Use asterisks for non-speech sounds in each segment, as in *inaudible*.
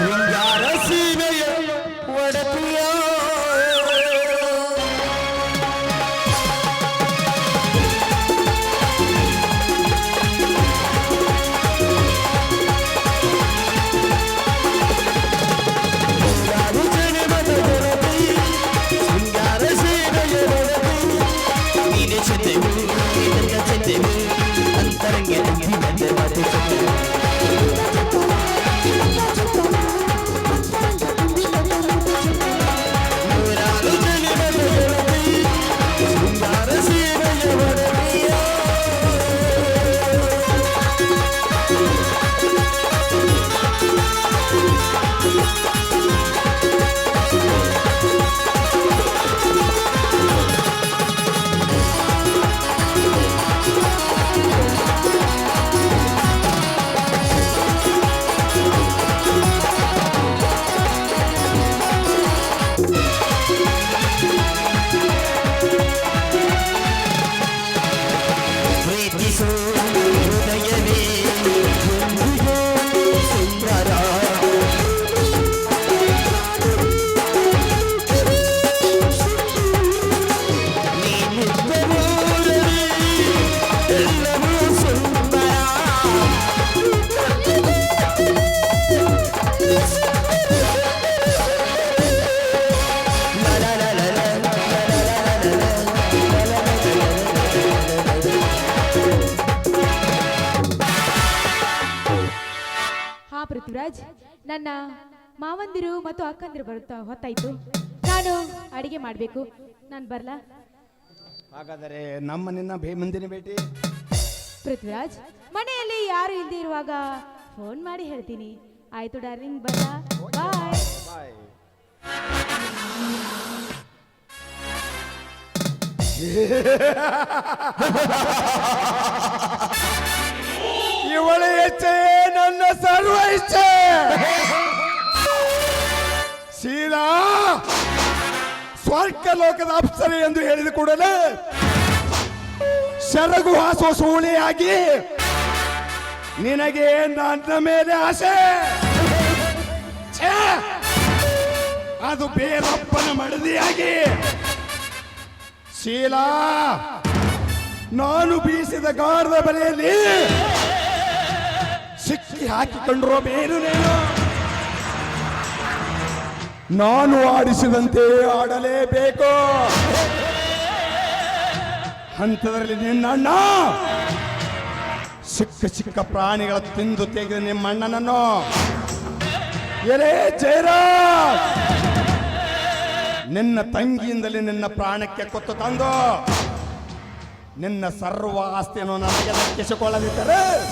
ಶೃಂಗಾರ ಸೀಮೆಯ ಒಡತಿಯ ಮುಂಗಾರು ಪೃಥ್ವಿರಾಜ್ ನನ್ನ ಮಾವಂದಿರು ಮತ್ತು ಅಕ್ಕಂದಿರು ಬರುತ್ತಾ ಹೊತ್ತಾಯ್ತು. ನಾನು ಅಡಿಗೆ ಮಾಡಬೇಕು. ನಾನು ಬರಲಾ? ಹಾಗಾದರೆ ನಮ್ಮ ನಿನ್ನ ಭೇ ಮುಂದಿನ ಭೇಟಿ? ಪೃಥ್ವಿರಾಜ್ ಮನೆಯಲ್ಲಿ ಯಾರು ಇಲ್ಲದೆ ಇರುವಾಗ ಫೋನ್ ಮಾಡಿ ಹೇಳ್ತೀನಿ. ಆಯ್ತು ಡಾರ್ಲಿಂಗ್ ಬರ್ಲಾ? ಬಾಯ್ ಬಾಯ್ *laughs* ಇವಳು ಇಚ್ಛೆ ಸರ್ವ ಶೀಲಾ! ಸ್ವರ್ಗ ಲೋಕದ ಅಪ್ಸರೆ ಎಂದು ಹೇಳಿದ ಕೂಡಲೇ ಸೆರಗು ಹಾಸುವ ಸೂಳೆಯಾಗಿ ನಿನಗೆ ನನ್ನ ಮೇಲೆ ಆಸೆ! ಅದು ಬೇರಪ್ಪನ ಮಡದಿಯಾಗಿ. ಶೀಲಾ, ನಾನು ಬೀಸಿದ ಗಾರದ ಬಲೆಯಲ್ಲಿ ಸಿಕ್ಕಿ ಹಾಕಿಕೊಂಡಿರೋ ಬೇರು ನೀನು. ನಾನು ಆಡಿಸಿದಂತೆ ಆಡಲೇಬೇಕು. ಹಂತದಲ್ಲಿ ನಿನ್ನ ಅಣ್ಣ. ಚಿಕ್ಕ ಚಿಕ್ಕ ಪ್ರಾಣಿಗಳ ತಿಂದು ತೆಗೆದ ನಿಮ್ಮ ಅಣ್ಣನನ್ನು. ಎಲೆ ನಿನ್ನ ತಂಗಿಯಿಂದಲೇ ನಿನ್ನ ಪ್ರಾಣಕ್ಕೆ ಕೊತ್ತು ತಂದು. ನಿನ್ನ ಸರ್ವ ಆಸ್ತಿಯನ್ನು ನನಗೆ ದಕ್ಕಿಸಿಕೊಳ್ಳದಿದ್ದರೆ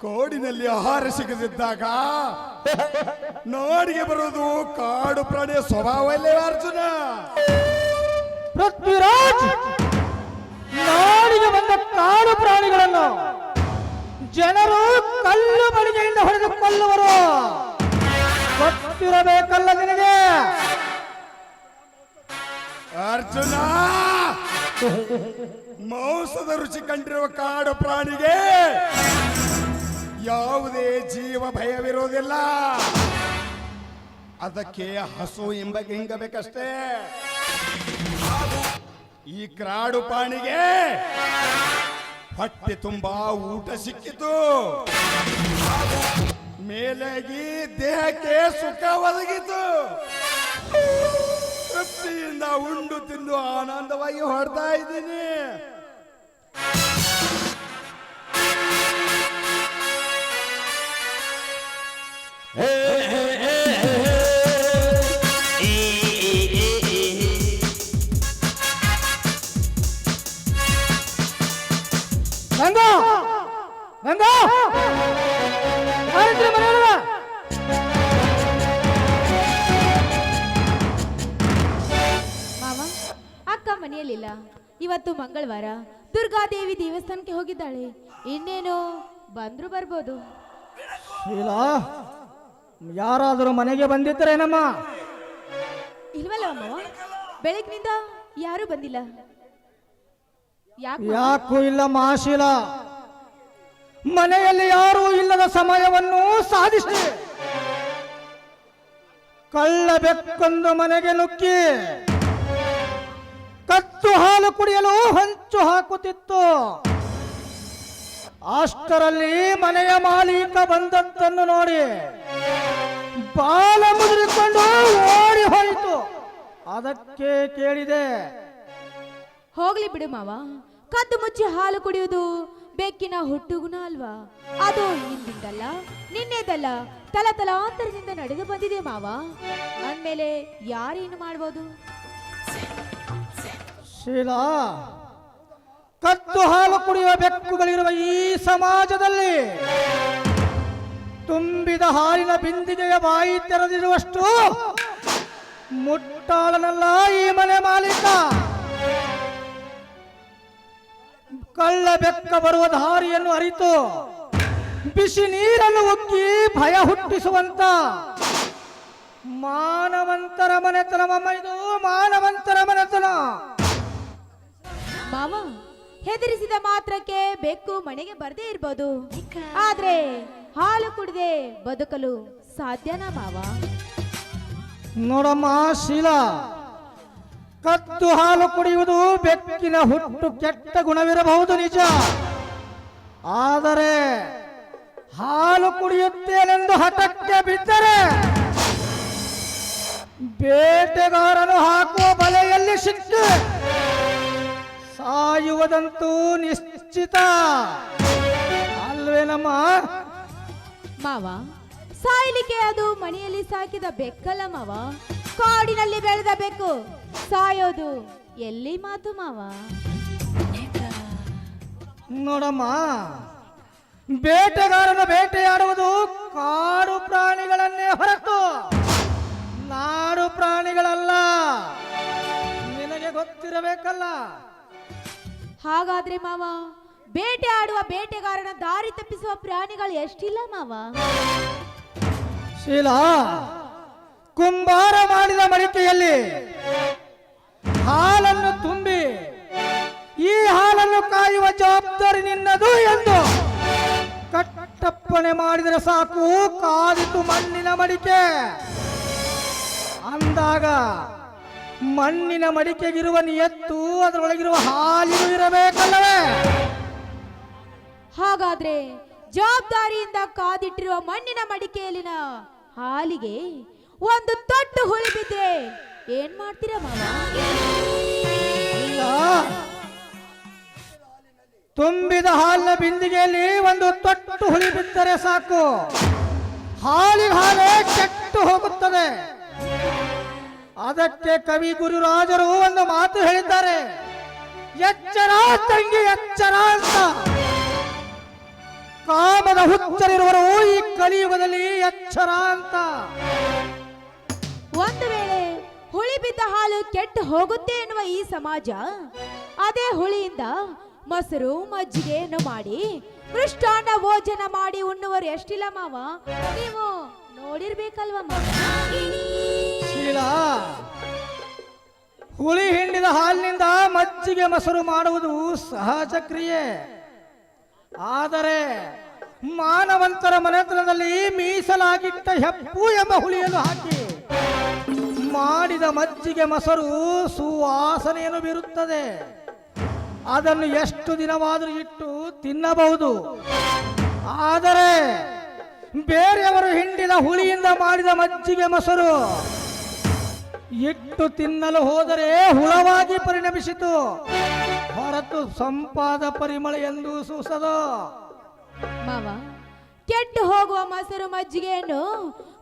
ಕೋಡಿನಲ್ಲಿ ಆಹಾರ ಸಿಗದಿದ್ದಾಗ ನಾಡಿಗೆ ಬರುವುದು ಕಾಡು ಪ್ರಾಣಿಯ ಸ್ವಭಾವವಲ್ಲೇ ಅರ್ಜುನ? ಪೃಥ್ವಿರಾಜ್ ನಾಡಿಗೆ ಬಂದ ಕಾಡು ಪ್ರಾಣಿಗಳನ್ನು ಜನರು ಕಲ್ಲು ಬಳಿಗೆಯಿಂದ ಹೊಡೆದು ಕೊಲ್ಲುವರು. ಗೊತ್ತಿರಬೇಕಲ್ಲ ನಿನಗೆ? ಅರ್ಜುನ ಮಾಂಸದ ರುಚಿ ಕಂಡಿರುವ ಕಾಡು ಪ್ರಾಣಿಗೆ ಯಾವುದೇ ಜೀವ ಭಯವಿರುವುದಿಲ್ಲ. ಅದಕ್ಕೆ ಹಸು ಎಂಬ ಹಿಂಗಬೇಕಷ್ಟೇ ಈ ಕ್ರಾಡು ಪಾಣಿಗೆ ಹೊಟ್ಟೆ ತುಂಬಾ ಊಟ ಸಿಕ್ಕಿತು. ಮೇಲಾಗಿ ದೇಹಕ್ಕೆ ಸುಖ ಒದಗಿತು. ತೃಪ್ತಿಯಿಂದ ಉಂಡು ತಿಂದು ಆನಂದವಾಗಿ ಹೊಡ್ತಾ ಇದ್ದೀನಿ. ಗಂಗ ಅಕ್ಕ? ಮನೆಯಲ್ಲಿಲ್ಲ. ಇವತ್ತು ಮಂಗಳವಾರ. ದುರ್ಗಾದೇವಿ ದೇವಸ್ಥಾನಕ್ಕೆ ಹೋಗಿದ್ದಾಳೆ. ಇನ್ನೇನು ಬಂದ್ರು ಬರ್ಬೋದು. ಶೀಲಾ ಯಾರಾದರೂ ಮನೆಗೆ ಬಂದಿದ್ದರೇನಮ್ಮ ಇಲ್ವಲ್ಲ ಅಮ್ಮ? ಬೆಳಗ್ನಿಂದ ಯಾರು ಬಂದಿಲ್ಲ. ಯಾಕೆ ಯಾಕೂ ಇಲ್ಲ ಮಾಶೀಲ ಮನೆಯಲ್ಲಿ ಯಾರೂ ಇಲ್ಲದ ಸಮಯವನ್ನು ಸಾಧಿಸಿ. ಕಳ್ಳ ಬೆಕ್ಕೊಂದು ಮನೆಗೆ ನುಕ್ಕಿ, ಕತ್ತು ಹಾಲು ಕುಡಿಯಲು ಹಂಚು ಹಾಕುತ್ತಿತ್ತು. ಅಷ್ಟರಲ್ಲಿ ಮನೆಯ ಮಾಲೀಕ ಬಂದದ್ದನ್ನು ನೋಡಿ ಬಾಲ ಮುದುರಿಕೊಂಡು ಓಡಿ ಹೋಯಿತು. ಅದಕ್ಕೆ ಕೇಳಿದೆ, ಹೋಗ್ಲಿ ಬಿಡು ಮಾವ, ಕದ್ದು ಮುಚ್ಚಿ ಹಾಲು ಕುಡಿಯುವುದು ಬೆಕ್ಕಿನ ಹುಟ್ಟುಗುಣ ಅಲ್ವಾ? ಅದು ಹಿಂದಿಂದಲ್ಲ ನಿನ್ನೆದಲ್ಲ ತಲತಲಾಂತರದಿಂದ ನಡೆದು ಬಂದಿದೆ ಮಾವ. ಅಂದ್ಮೇಲೆ ಯಾರೇನು ಮಾಡ್ಬೋದು? ಶೀಲಾ, ಕತ್ತು ಹಾಲು ಕುಡಿಯುವ ಬೆಕ್ಕುಗಳಿರುವ ಈ ಸಮಾಜದಲ್ಲಿ ತುಂಬಿದ ಹಾಲಿನ ಬಿಂದಿಗೆಯ ಬಾಯಿ ತೆರೆದಿರುವಷ್ಟು ಮುಟ್ಟಾಳನಲ್ಲ ಈ ಮನೆ ಮಾಲೀಕ. ಕಳ್ಳ ಬೆಕ್ಕ ಬರುವ ದಾರಿಯನ್ನು ಅರಿತು ಬಿಸಿ ನೀರನ್ನು ಉಕ್ಕಿ ಭಯ ಹುಟ್ಟಿಸುವಂತ ಮಾನವಂತರ ಮನೆತನ ಮಮ್ಮ ಇದು ಮಾನವಂತರ ಮನೆತನ. ಮಾವ ಹೆದರಿಸಿದ ಮಾತ್ರಕ್ಕೆ ಬೆಕ್ಕು ಮನೆಗೆ ಬರದೇ ಇರ್ಬೋದು. ಆದ್ರೆ ಹಾಲು ಕುಡಿದೆ ಬದುಕಲು ಸಾಧ್ಯನಾ ಮಾವ? ನೋಡಮ್ಮ ಶೀಲಾ. ಕತ್ತು ಹಾಲು ಕುಡಿಯುವುದು ಬೆಕ್ಕಿನ ಹುಟ್ಟು ಕೆಟ್ಟ ಗುಣವಿರಬಹುದು ನಿಜ. ಆದರೆ ಹಾಲು ಕುಡಿಯುತ್ತೇನೆಂದು ಹಠಕ್ಕೆ ಬಿದ್ದರೆ ಬೇಟೆಗಾರನು ಹಾಕುವ ಬಲೆಯಲ್ಲಿ ಸಿಕ್ಕು ಸಾಯುವುದಂತೂ ನಿಶ್ಚಿತ. ಅಲ್ವೇನಮ್ಮ ಮಾವ, ಸಾಯ್ಲಿಕ್ಕೆ ಅದು ಮನೆಯಲ್ಲಿ ಸಾಕಿದ ಬೆಕ್ಕಲ್ಲ ಮಾವ. ಕಾಡಿನಲ್ಲಿ ಬೆಳೆದ ಬೆಕ್ಕು. ಸಾಯೋದು. ಎಲ್ಲಿ ಮಾತು ಮಾವ? ನೋಡಮ್ಮ ಬೇಟೆಗಾರನ ಬೇಟೆಯಾಡುವುದು ಕಾಡು ಪ್ರಾಣಿಗಳನ್ನೇ ಹೊರತು. ನಾಡು ಪ್ರಾಣಿಗಳಲ್ಲ. ನಿನಗೆ ಗೊತ್ತಿರಬೇಕಲ್ಲ. ಹಾಗಾದ್ರೆ ಮಾವ ಬೇಟೆ ಆಡುವ ಬೇಟೆಗಾರನ ದಾರಿ ತಪ್ಪಿಸುವ ಪ್ರಾಣಿಗಳು ಎಷ್ಟಿಲ್ಲ ಮಾವ? ಶೀಲಾ ಕುಂಬಾರ ಮಾಡಿದ ಮಡಿಕೆಯಲ್ಲಿ ಕಾಯುವ ಜವಾಬ್ದಾರಿ ನಿನ್ನದು ಎಂದು ಕಟ್ಟಪ್ಪಣೆ ಮಾಡಿದರೆ ಸಾಕು ಕಾದಿತು ಮಣ್ಣಿನ ಮಡಿಕೆ. ಅಂದಾಗ ಮಣ್ಣಿನ ಮಡಿಕೆಗಿರುವ ನಿಯತ್ತು ಅದರೊಳಗಿರುವ ಹಾಲಿನ ಇರಬೇಕಲ್ಲವೇ? ಹಾಗಾದ್ರೆ ಜವಾಬ್ದಾರಿಯಿಂದ ಕಾದಿಟ್ಟಿರುವ ಮಣ್ಣಿನ ಮಡಿಕೆಯಲ್ಲಿನ ಹಾಲಿಗೆ ಒಂದು ತೊಟ್ಟು ಹುಳಿ ಬಿದ್ರೆ ಏನ್ ಮಾಡ್ತೀರಾ ಮಾವ? ಇಲ್ಲ. ತುಂಬಿದ ಹಾಲಿನ ಬಿಂದಿಗೆಯಲ್ಲಿ ಒಂದು ತೊಟ್ಟು ಹುಳಿ ಬಿದ್ದರೆ ಸಾಕು. ಹಾಲಿನ ಹಾಲೇ ಕೆಟ್ಟು ಹೋಗುತ್ತದೆ. ಅದಕ್ಕೆ ಕವಿ ಗುರುರಾಜರು ಒಂದು ಮಾತು ಹೇಳಿದ್ದಾರೆ. ಎಚ್ಚರ ತಂಗಿ, ಎಚ್ಚರ ಅಂತ. ಕಾಮದ ಹುಚ್ಚರಿರುವರು ಈ ಕಲಿಯುಗದಲ್ಲಿ ಎಚ್ಚರ ಅಂತ. ಒಂದು ವೇಳೆ ಹುಳಿ ಬಿದ್ದ ಹಾಲು ಕೆಟ್ಟು ಹೋಗುತ್ತೆ ಎನ್ನುವ ಈ ಸಮಾಜ, ಅದೇ ಹುಳಿಯಿಂದ ಮೊಸರು ಮಜ್ಜಿಗೆಯನ್ನು ಮಾಡಿ ಮೃಷ್ಟಾನ್ನ ಭೋಜನ ಮಾಡಿ ಉಣ್ಣುವರು ಎಷ್ಟಿಲ್ಲ ಮಾವ? ನೀವು ನೋಡಿರ್ಬೇಕಲ್ವಾ ಹುಳಿ ಹಿಂಡಿದ ಹಾಲಿನಿಂದ ಮಜ್ಜಿಗೆ ಮೊಸರು ಮಾಡುವುದು ಸಹಜ ಕ್ರಿಯೆ. ಆದರೆ ಮಾನವಂತರ ಮನೆತನದಲ್ಲಿ ಮೀಸಲಾಗಿಟ್ಟ ಹೆಪ್ಪು ಎಂಬ ಹುಳಿಯನ್ನು ಹಾಕಿ ಮಾಡಿದ ಮಜ್ಜಿಗೆ ಮೊಸರು ಸುವಾಸನೆಯನ್ನು ಬೀರುತ್ತದೆ. ಅದನ್ನು ಎಷ್ಟು ದಿನವಾದರೂ ಇಟ್ಟು ತಿನ್ನಬಹುದು. ಆದರೆ ಬೇರೆಯವರು ಹಿಂಡಿದ ಹುಳಿಯಿಂದ ಮಾಡಿದ ಮಜ್ಜಿಗೆ ಮೊಸರು ಇಟ್ಟು ತಿನ್ನಲು ಹೋದರೆ ಹುಳವಾಗಿ ಪರಿಣಮಿಸಿತು. ಹೊರತು ಸಂಪಾದ ಪರಿಮಳ ಎಂದು ಸೂಸದು. ಮಾವ ಕೆಟ್ಟು ಹೋಗುವ ಮೊಸರು ಮಜ್ಜಿಗೆಯನ್ನು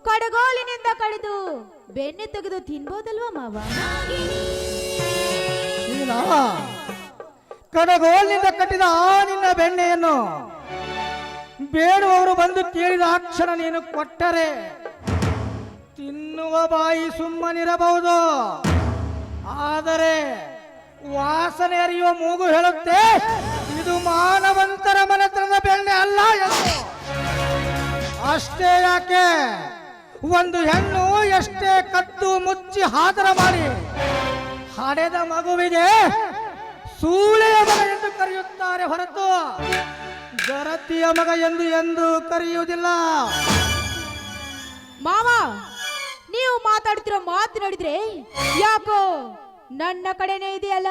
ಕಡಗೋಲಿನಿಂದ ಕಡಿದು ಬೆಣ್ಣೆ ತೆಗೆದು ತಿನ್ಬೋದಲ್ವಾ ಮಾವ? ಕಡಗೋಲಿನಿಂದ ಕಟ್ಟಿದ ಆ ನಿನ್ನ ಬೆಣ್ಣೆಯನ್ನು ಬೇಡುವವರು ಬಂದು ಕೇಳಿದ ಅಕ್ಷರ ನೀನು ಕೊಟ್ಟರೆ ತಿನ್ನುವ ಬಾಯಿ ಸುಮ್ಮನಿರಬಹುದು. ಆದರೆ ವಾಸನೆ ಅರಿಯುವ ಮೂಗು ಹೇಳುತ್ತೆ, ಇದು ಮಾನವಂತರ ಮನೆತನದ ಬೆಣ್ಣೆ ಅಲ್ಲ ಎಂದು. ಅಷ್ಟೇ ಯಾಕೆ? ಒಂದು ಹೆಣ್ಣು ಎಷ್ಟೇ ಕದ್ದು ಮುಚ್ಚಿ ಹಾದರ ಮಾಡಿ, ಹಡೆದ ಮಗುವಿಗೆ ಸೂಳೆಯ ಮಗ ಎಂದು ಕರೆಯುತ್ತಾರೆ ಹೊರತು ಗರತಿಯ ಮಗ ಎಂದು ಎಂದು ಕರೆಯುವುದಿಲ್ಲ. ಮಾವ ನೀವು ಮಾತಾಡ್ತಿರೋ ಮಾತು ನೋಡಿದ್ರೆ ಯಾಕೋ ನನ್ನ ಕಡೆನೇ ಇದೆಯಲ್ಲ?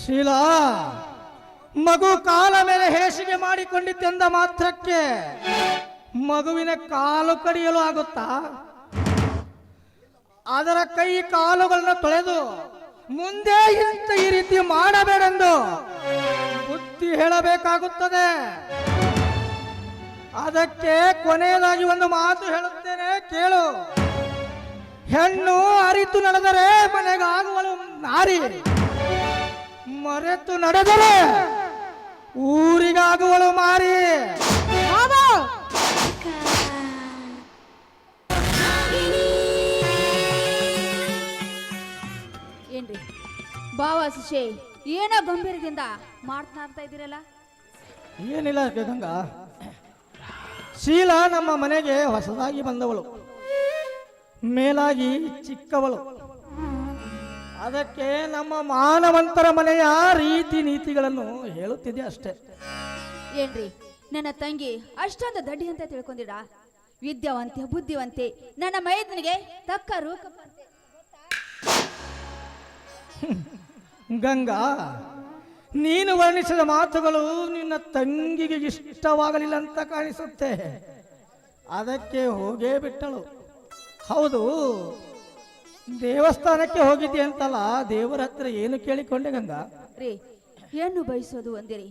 ಶೀಲಾ ಮಗು ಕಾಲ ಮೇಲೆ ಹೇಸಿಗೆ ಮಾಡಿಕೊಂಡಿತ್ತೆಂದ ಮಾತ್ರಕ್ಕೆ ಮಗುವಿನ ಕಾಲು ಕಡಿಯಲು ಆಗುತ್ತಾ? ಅದರ ಕೈ ಕಾಲುಗಳನ್ನು ತೊಳೆದು ಮುಂದೆ ಇಂತ ಈ ರೀತಿ ಮಾಡಬೇಡೆಂದು ಬುದ್ಧಿ ಹೇಳಬೇಕಾಗುತ್ತದೆ. ಅದಕ್ಕೆ ಕೊನೆಯದಾಗಿ ಒಂದು ಮಾತು ಹೇಳುತ್ತೇನೆ, ಕೇಳು. ಹೆಣ್ಣು ಅರಿತು ನಡೆದರೆ ಮನೆಗಾಗುವಳು ನಾರಿ. ಮರೆತು ನಡೆದರೆ ಊರಿಗಾಗುವಳು ಮಾರಿ. ಬಾವ ಸುಶೇ ಏನೋ ಗಂಭೀರದಿಂದ ಮಾತನಾಡ್ತಾ ಇದ್ದೀರಲ್ಲ? ಏನಿಲ್ಲ ಗಂಗ ಶೀಲಾ ನಮ್ಮ ಮನೆಗೆ ಹೊಸದಾಗಿ ಬಂದವಳು. ಮೇಲಾಗಿ ಚಿಕ್ಕವಳು. ಅದಕ್ಕೆ ನಮ್ಮ ಮಾನವಂತರ ಮನೆಯ ರೀತಿ ನೀತಿಗಳನ್ನು ಹೇಳುತ್ತಿದೆ ಅಷ್ಟೇ. ಏನ್ರಿ ನನ್ನ ತಂಗಿ ಅಷ್ಟೊಂದು ದಡ್ಡಿ ಅಂತ ತಿಳ್ಕೊಂಡಿರಾ? ವಿದ್ಯಾವಂತೆ ಬುದ್ಧಿವಂತೆ ನನ್ನ ಮೈದನಿಗೆ ತಕ್ಕ ರೂಪವಂತೆ ಗಂಗಾ, ನೀನು ವರ್ಣಿಸಿದ ಮಾತುಗಳು ನಿನ್ನ ತಂಗಿಗೆ ಇಷ್ಟವಾಗಲಿಲ್ಲ ಅಂತ ಕಾಣಿಸುತ್ತೆ. ಅದಕ್ಕೆ ಹೋಗೇ ಬಿಟ್ಟಳು. ಹೌದು, ದೇವಸ್ಥಾನಕ್ಕೆ ಹೋಗಿದ್ದೆ ಅಂತಲ್ಲ, ದೇವರ ಹತ್ರ ಏನು ಕೇಳಿಕೊಂಡೆ ಗಂಗಾ? ರೀ, ಏನು ಬಯಸೋದು ಒಂದಿರಿ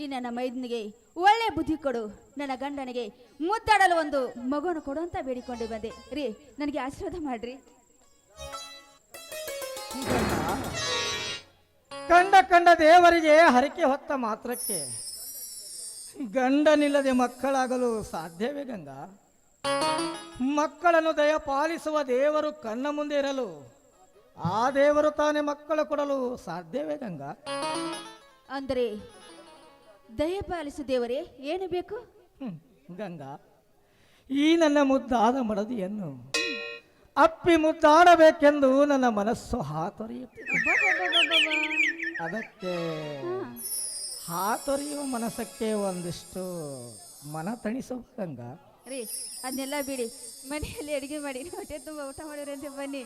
ಈ ನನ್ನ ಮೈದನಿಗೆ ಒಳ್ಳೆ ಬುದ್ಧಿ ಕೊಡು. ನನ್ನ ಗಂಡನಿಗೆ ಮುದ್ದಾಡಲು ಒಂದು ಮಗುವನ್ನು ಕೊಡು ಅಂತ ಬೇಡಿಕೊಂಡು ಬಂದೆ. ರೀ, ನನಗೆ ಆಶೀರ್ವಾದ ಮಾಡ್ರಿ. ಕಂಡ ಕಂಡ ದೇವರಿಗೆ ಹರಕೆ ಹೊತ್ತ ಮಾತ್ರಕ್ಕೆ ಗಂಡನಿಲ್ಲದೆ ಮಕ್ಕಳಾಗಲು ಸಾಧ್ಯವೇ ಗಂಗಾ? ಮಕ್ಕಳನ್ನು ದಯಪಾಲಿಸುವ ದೇವರು ಕಣ್ಣ ಮುಂದೆ ಇರಲು ಆ ದೇವರು ತಾನೇ ಮಕ್ಕಳು ಕೊಡಲು ಸಾಧ್ಯವೇ ಗಂಗಾ? ಅಂದರೆ ದಯಪಾಲಿಸು ದೇವರೇ ಏನು ಬೇಕು? ಗಂಗಾ ಈ ನನ್ನ ಮುದ್ದಾದ ಮಡದಿಯನ್ನು ಅಪ್ಪಿ ಮುದ್ದಾಡಬೇಕೆಂದು ನನ್ನ ಮನಸ್ಸು ಹಾತೊರೆಯುತ್ತಿದೆ. ಅದಕ್ಕೆ ಹಾತೊರೆಯುವ ಮನಸ್ಸಕ್ಕೆ ಒಂದಿಷ್ಟು ಮನ ತಣಿಸುವ ರೀ ಅದನ್ನೆಲ್ಲ ಬಿಡಿ. ಮನೆಯಲ್ಲಿ ಅಡುಗೆ ಮಾಡಿ ಹೊಟ್ಟೆ ತುಂಬ ಊಟ ಮಾಡಿರಂತೆ ಅಂತ ಬನ್ನಿ.